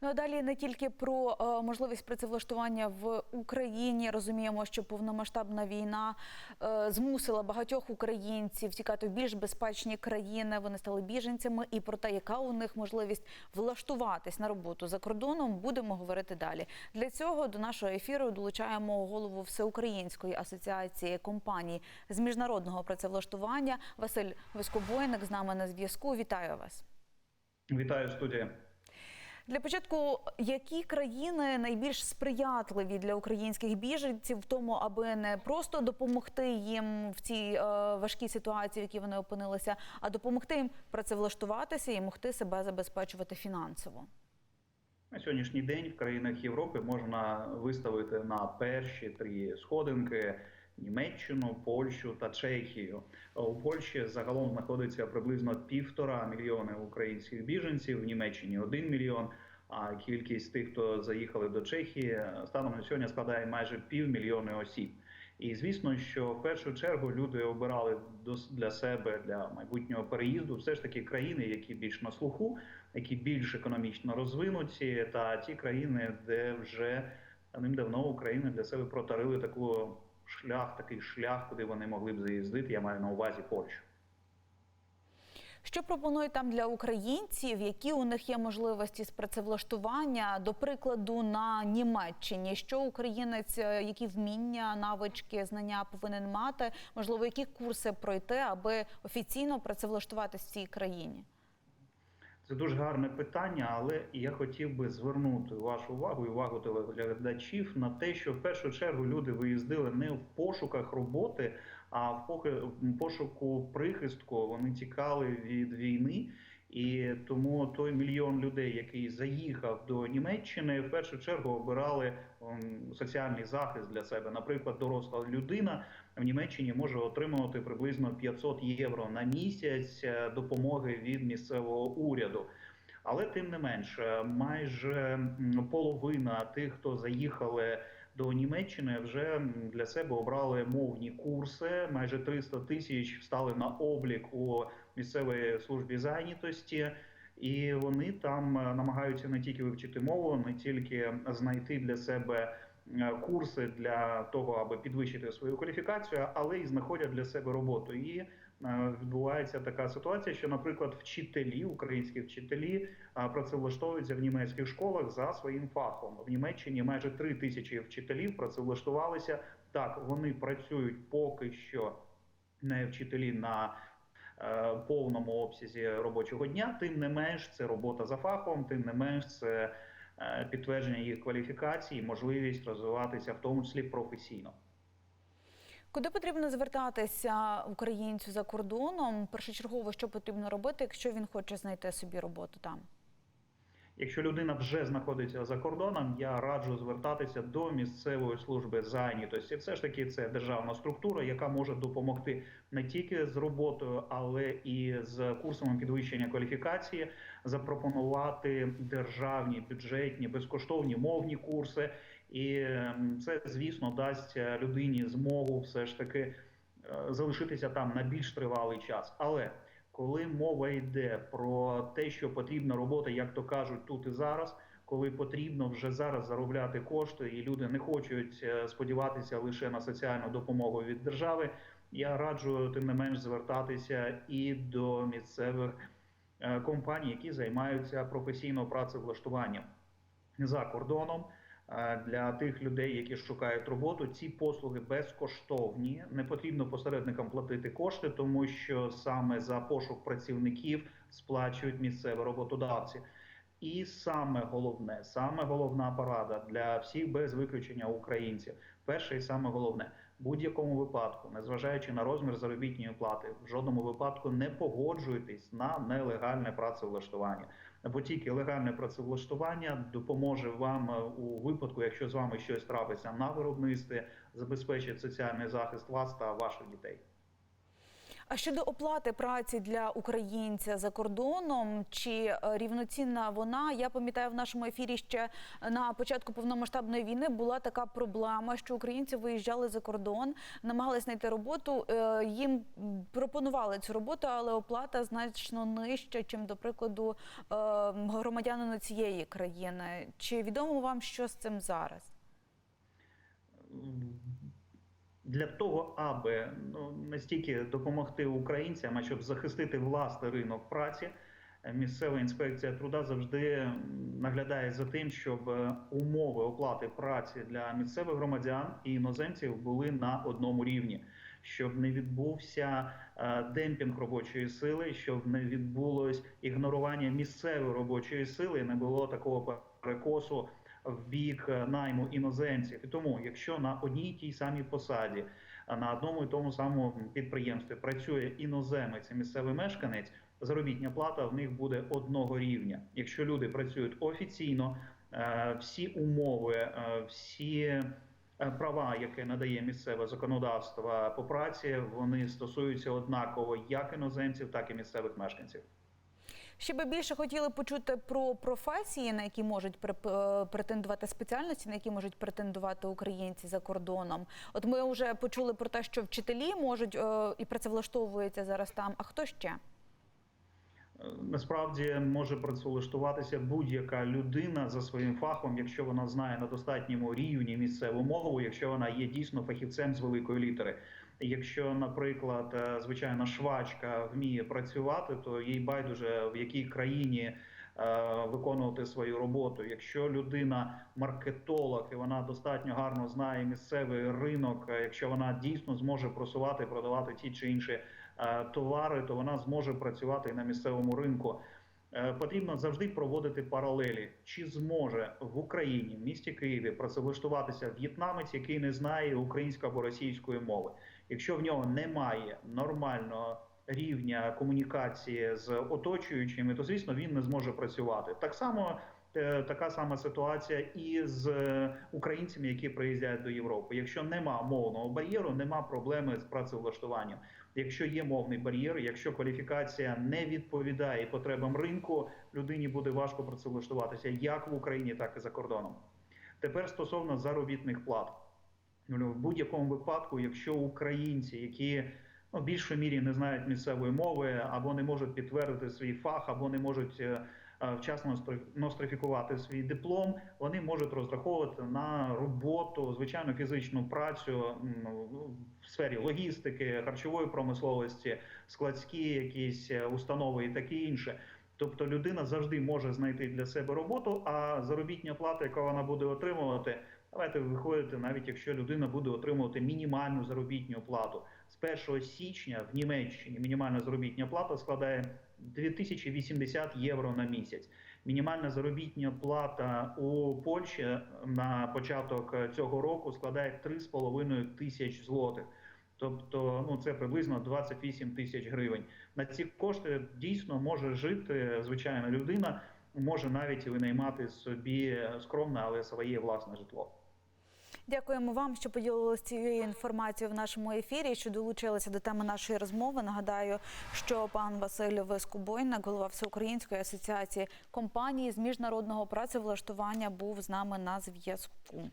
Ну а далі не тільки про е, можливість працевлаштування в Україні. Розуміємо, що повномасштабна війна е, змусила багатьох українців тікати в більш безпечні країни. Вони стали біженцями. І про те, яка у них можливість влаштуватись на роботу за кордоном, будемо говорити далі. Для цього до нашого ефіру долучаємо голову Всеукраїнської асоціації компаній з міжнародного працевлаштування Василь Вискобойник з нами на зв'язку. Вітаю вас. Вітаю студія. Для початку, які країни найбільш сприятливі для українських біженців в тому, аби не просто допомогти їм в цій е, важкій ситуації, в якій вони опинилися, а допомогти їм працевлаштуватися і могти себе забезпечувати фінансово? На сьогоднішній день в країнах Європи можна виставити на перші три сходинки Німеччину, Польщу та Чехію. У Польщі загалом знаходиться приблизно півтора мільйони українських біженців, в Німеччині один мільйон. А кількість тих, хто заїхали до Чехії, станом на сьогодні складає майже півмільйони осіб. І звісно, що в першу чергу люди обирали для себе для майбутнього переїзду все ж таки країни, які більш на слуху, які більш економічно розвинуті, та ті країни, де вже давним-давно України для себе протарили таку шлях, такий шлях, куди вони могли б заїздити. Я маю на увазі Польщу. Що пропонують там для українців? Які у них є можливості з працевлаштування? До прикладу, на Німеччині, що українець, е, які вміння, навички, знання повинен мати? Можливо, які курси пройти, аби офіційно працевлаштуватись в цій країні? Це дуже гарне питання, але я хотів би звернути вашу увагу і увагу телеглядачів на те, що в першу чергу люди виїздили не в пошуках роботи, а в пошуку прихистку. Вони тікали від війни. І тому той мільйон людей, який заїхав до Німеччини, в першу чергу обирали ем, соціальний захист для себе. Наприклад, доросла людина в Німеччині може отримувати приблизно 500 євро на місяць е, допомоги від місцевого уряду. Але тим не менш, е, майже половина тих, хто заїхали до Німеччини, вже для себе обрали мовні курси. Майже 300 тисяч стали на облік у місцевій службі зайнятості. І вони там е, намагаються не тільки вивчити мову, не тільки знайти для себе е, курси для того, аби підвищити свою кваліфікацію, але й знаходять для себе роботу. І відбувається така ситуація, що, наприклад, вчителі, українські вчителі е, працевлаштовуються в німецьких школах за своїм фахом. В Німеччині майже три тисячі вчителів працевлаштувалися. Так, вони працюють поки що не вчителі на е, повному обсязі робочого дня. Тим не менш, це робота за фахом, тим не менш, це е, підтвердження їх кваліфікації, можливість розвиватися, в тому числі професійно. Куди потрібно звертатися українцю за кордоном? Першочергово, що потрібно робити, якщо він хоче знайти собі роботу там? Якщо людина вже знаходиться за кордоном, я раджу звертатися до місцевої служби зайнятості. Все ж таки, це державна структура, яка може допомогти не тільки з роботою, але і з курсами підвищення кваліфікації, запропонувати державні бюджетні безкоштовні мовні курси. І ем, це, звісно, дасть людині змогу все ж таки е, залишитися там на більш тривалий час. Але коли мова йде про те, що потрібна робота, як то кажуть, тут і зараз, коли потрібно вже зараз заробляти кошти, і люди не хочуть е, сподіватися лише на соціальну допомогу від держави, я раджу тим не менш звертатися і до місцевих е, компаній, які займаються професійно працевлаштуванням за кордоном. Для тих людей, які шукають роботу, ці послуги безкоштовні. Не потрібно посередникам платити кошти, тому що саме за пошук працівників сплачують місцеві роботодавці. І саме головне, саме головна порада для всіх без виключення українців. Перше і саме головне, в будь-якому випадку, незважаючи на розмір заробітної плати, в жодному випадку не погоджуйтесь на нелегальне працевлаштування. Бо тільки легальне працевлаштування допоможе вам е, у випадку, якщо з вами щось трапиться на виробництві, забезпечить соціальний захист вас та ваших дітей. А щодо оплати праці для українця за кордоном, чи е, рівноцінна вона? Я пам'ятаю в нашому ефірі ще на початку повномасштабної війни була така проблема, що українці виїжджали за кордон, намагалися знайти роботу. е, Їм пропонували цю роботу, але оплата значно нижча, чим до прикладу е, громадянину цієї країни. Чи відомо вам що з цим зараз? Для того, аби ну, не стільки допомогти українцям, а щоб захистити власний ринок праці, е, місцева інспекція труда завжди наглядає за тим, щоб е, умови оплати праці для місцевих громадян і іноземців були на одному рівні, щоб не відбувся е, демпінг робочої сили, щоб не відбулось ігнорування місцевої робочої сили, не було такого перекосу в бік е, найму іноземців. І тому, якщо на одній тій самій посаді, на одному і тому самому підприємстві працює іноземець і місцевий мешканець, заробітня плата в них буде одного рівня. Якщо люди працюють офіційно, е, всі умови, е, всі права, які надає місцеве законодавство по праці, вони стосуються однаково як іноземців, так і місцевих мешканців. Ще би більше хотіли почути про професії, на які можуть е, претендувати спеціальності, на які можуть претендувати українці за кордоном. От ми вже почули про те, що вчителі можуть е, і працевлаштовуються зараз там. А хто ще? Насправді може працевлаштуватися будь-яка людина за своїм фахом, якщо вона знає на достатньому рівні місцеву мову, якщо вона є дійсно фахівцем з великої літери. Якщо, наприклад, е, звичайна швачка вміє працювати, то їй байдуже в якій країні е, виконувати свою роботу. Якщо людина маркетолог і вона достатньо гарно знає місцевий ринок, е, якщо вона дійсно зможе просувати продавати ті чи інші товари, то вона зможе працювати і на місцевому ринку. Потрібно завжди проводити паралелі, чи зможе в Україні, в місті Києві, працевлаштуватися в'єтнамець, який не знає української або російської мови. Якщо в нього немає нормального рівня комунікації з оточуючими, то звісно він не зможе працювати. Так само е, така сама ситуація і з українцями, які приїздять до Європи. Якщо нема мовного бар'єру, нема проблеми з працевлаштуванням. Якщо є мовний бар'єр, якщо кваліфікація не відповідає потребам ринку, людині буде важко працевлаштуватися як в Україні, так і за кордоном. Тепер стосовно заробітних плат. Ну, В будь-якому випадку, якщо українці, які ну, в більшій мірі не знають місцевої мови, або не можуть підтвердити свій фах, або не можуть е, е, вчасно ностри- нострифікувати свій диплом, вони можуть розраховувати на роботу, звичайно, фізичну працю в сфері логістики, харчової промисловості, складські якісь е, установи і таке інше. Тобто людина завжди може знайти для себе роботу, а заробітня плата, яку вона буде отримувати, давайте виходити, навіть якщо людина буде отримувати мінімальну заробітну плату. З 1 січня в Німеччині мінімальна заробітня плата складає 2080 євро на місяць. Мінімальна заробітня плата у Польщі на початок цього року складає 3,5 тисяч злотих. Тобто, ну це приблизно 28 тисяч гривень. На ці кошти дійсно може жити звичайна людина, може навіть винаймати собі скромне, але своє власне житло. Дякуємо вам, що поділилися цією інформацією в нашому ефірі. Що долучилися до теми нашої розмови. Нагадаю, що пан Василь Вискубойник, голова Всеукраїнської асоціації компаній з міжнародного працевлаштування, був з нами на зв'язку.